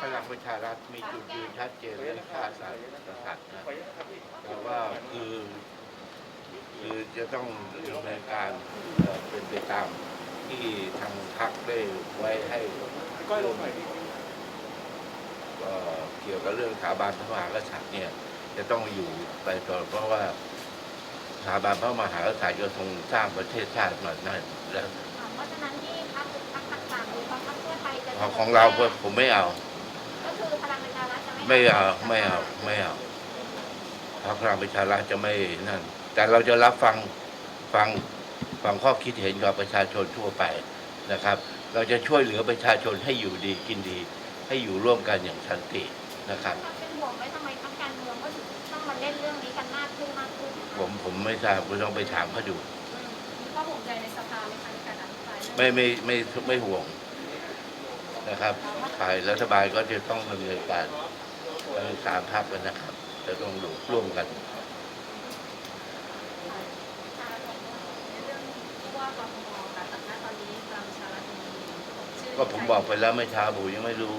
พลังประชารัฐมีจุดยืนชัดเจนเรื่องฆ่าสัตว์สัตว์นะแต่ว่าคือคือจะต้องดำเนินการเป็นไปตามที่ทางพรรคได้ไว้ให้ก้อยลงหน่อยเกี่ยวกับเรื่องสถาบันพระมหากษัตริย์เนี่ย จะต้องอยู่ไปต่อเพราะว่าสถาบันพระมหากษัตริย์ก็ทรงสร้างประเทศชาติมานั่นแล้วเพราะฉะนั้นที่พรรคต่างๆหรือพรรคเพื่อไทยจะของเราผมไม่เอา ไม่ไม่เอาไม่เอาไม่เอาพรรคพลังประชารัฐจะไม่นั่น แต่เราจะรับฟังฟังฟังข้อคิดเห็นกับประชาชนทั่วไปนะครับ เราจะช่วยเหลือประชาชนให้อยู่ดีกินดี ให้อยู่ร่วมกันอย่างสันตินะครับเป็นห่วงไหมทำไมพรรคการเมืองก็ถึงต้องมาเล่นเรื่องนี้กันมากขึ้นมากขึ้นผมผมไม่ทราบคุณต้องไปถามเขาดูก็ห่วงใจในสภาไหมคะในการอภิปรายไม่ไม่ไม่ไม่ห่วงนะครับฝ่ายรัฐบาลก็จะต้องดำเนินการ เอ่อสามภาคกันนะครับ จะต้องร่วมกันในเรื่องที่ว่ากทมค่ะแต่ณตอนนี้พลังประชารัฐมีชื่ก็ผมบอกไปแล้วเมื่อเช้าผมยังไม่รู้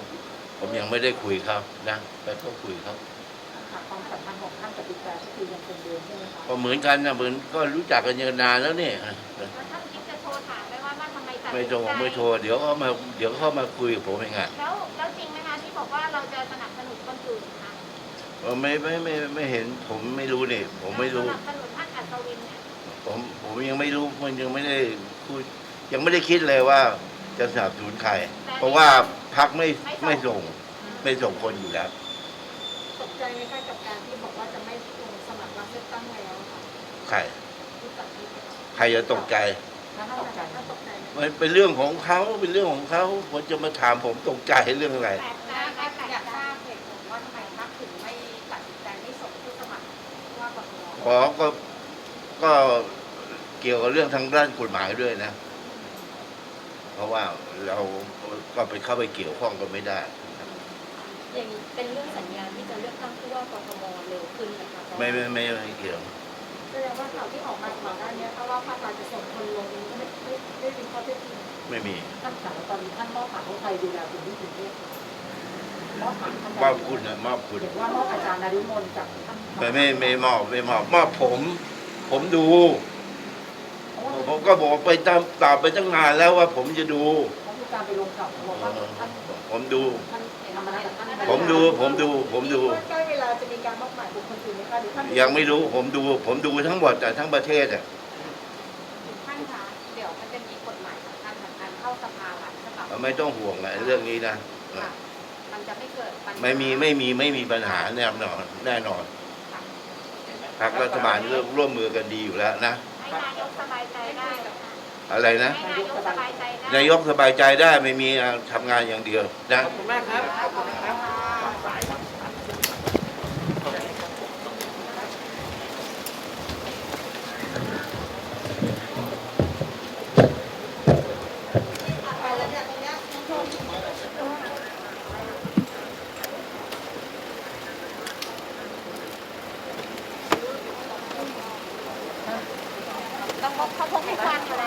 ผมยังไม่ได้คุยเขานะไปก็คุยเขาค่ะความสัมพันธ์ของท่านกับบิ๊กแบก็คือยังคงเดิมใช่ไหมคะก็เหมือนกันนะเหมือนก็รู้จักกันเยอะนานแล้วเนี่ยแล้วท่านคิดจะโทรถามไหมว่าว่าทำไมตัดไม่โทรสินใจไม่โทรเดี๋ยวเขามาเดี๋ยวเขามาคุยกับผมเองอะแล้ว บอกว่าเราจะสนับสนุนคนอื่นคะเออไม่ไม่ไม่ไม่เห็นผมไม่รู้นี่ผมไม่รู้ สนับสนุนท่านอัศวินเนี่ยผมผมยังไม่รู้มันยังไม่ได้พูดยังไม่ได้คิดเลยว่าจะสนับสนุนใคร เพราะว่าพักไม่ไม่ส่งไม่ส่งคนอยู่แล้ว ตกใจไหมคะกับการที่บอกว่าจะไม่ลงสมัครรับเลือกตั้งแล้วค่ะใครที่ตัดสินใจใครจะตกใจถ้าตกใจถ้าตกใจไหมมันเป็นเรื่องของเขาเป็นเรื่องของเขาผมจะมาถามผมตกใจเรื่องอะไรแปากทมขอก็ก็เกี่ยวกับเรื่องทางด้านกฎหมายด้วยนะ เพราะว่าเราก็ไปเข้าไปเกี่ยวข้องกันไม่ได้ อย่างนี้เป็นเรื่องสัญญาณที่จะเลือกตั้งผู้ว่ากทมเร็วขึ้นนะคะไม่ไม่ไม่ไม่เกี่ยวแสดงว่าข่าวที่ออกมาก่อนหน้านี้ถ้าว่าภาคการจะส่งคนลงนี้ก็ไม่ไม่ไม่เป็นข้อเท็จจริงไม่มีท่านสาวตอนนี้ท่านมอบหมายให้ใครดูแลพื้นที่กรุงเทพ มอบหมายท่านมอบคุณนะมอบคุณ เห็นว่ามอบอาจารย์นฤมลจากท่านไม่ไม่ไม่มอบไม่มอบมอบผม ผมดูผมก็บอกไปตามตอบไปตั้งนานแล้วว่าผมจะดู เขามีการไปลงข่าวบอกว่าท่านผมดู ท่านทำมาแล้วกับท่านผมดูผมดู ผมดูใกล้เวลาจะมีการมอบหมายบุคคลอื่นไหมคะหรือท่านยังไม่รู้ผมดู ผมดูทั้งหมดแต่ทั้งประเทศอะท่านคะเดี๋ยวมันจะมีกฎหมายสำคัญสำคัญเข้าสภาหลายฉบับไม่ต้องห่วงอะเรื่องนี้นะ ค่ะ มันจะไม่เกิดปัญหาไม่มีไม่มีไม่มีปัญหาแน่นอนแน่นอนพรรครัฐบาลร่วมร่วมมือกันดีอยู่แล้วนะ ให้นายกสบายใจได้อะไรนะ ให้นายกสบายใจได้ นายกสบายใจได้ไม่มีอะทำงานอย่างเดียวนะ ขอบคุณมากครับ ขอบคุณนะครับ เขาพกทุกวันะว